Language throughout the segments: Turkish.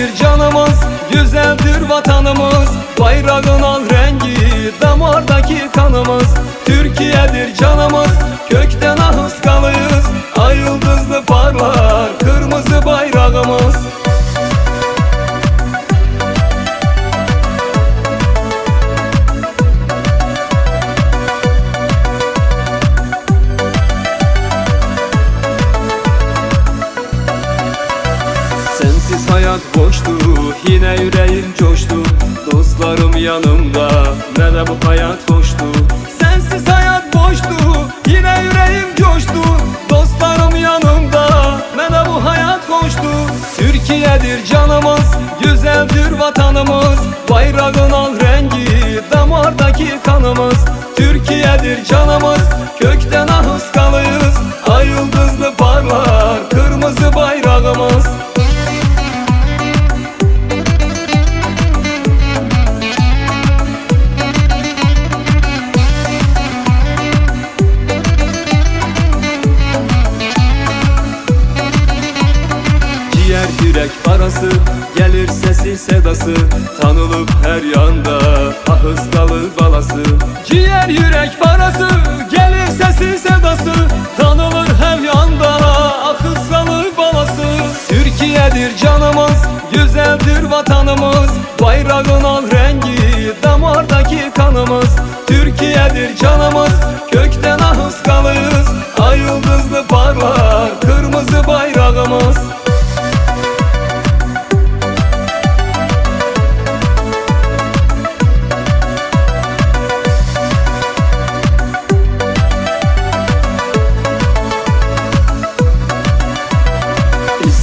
Güzeldir canımız, güzeldir vatanımız. Bayrağın al rengi, damardaki kanımız. Türkiye'dir canımız, hayat boştu Yine yüreğim coştu. Dostlarım yanımda Ne de bu hayat hoştu Sensiz hayat boştu Yine yüreğim coştu. Dostlarım yanımda Ne de bu hayat hoştu Türkiye'dir canımız Güzeldir vatanımız. Bayrağın al rengi Damardaki kanımız. Türkiye'dir canımız Kökten ahız Yürek parası Gelir sesi sedası Tanılıp her yanda Ahız kalır balası. Ciğer yürek parası Gelir sesi sedası Tanılır her yanda Ahız kalır balası. Türkiye'dir canımız Güzeldir vatanımız Bayrağın al rengi Damardaki kanımız. Türkiye'dir canımız Kökten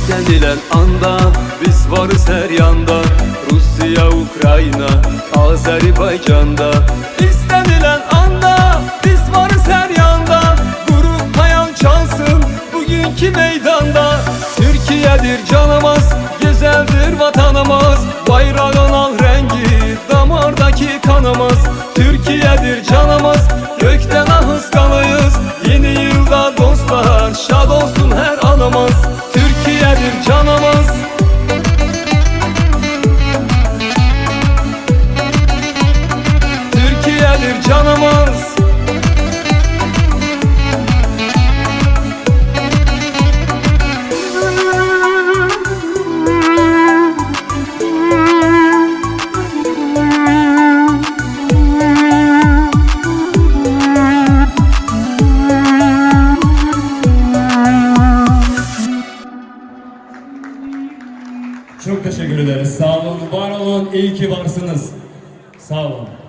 İstenilen anda biz varız her yanda. Rusya, Ukrayna, Azerbaycan'da. İstenilen anda biz varız her yanda. Grup hayal çalsın bugünkü meydanda. Türkiye'dir canımız, güzeldir vatanımız. Bayrağın al rengi, damardaki kanımız. Türkiye'dir canımız, Türkiye'dir canımız Çok teşekkür ederiz. Sağ olun, var olun, iyi ki varsınız. Sağ olun.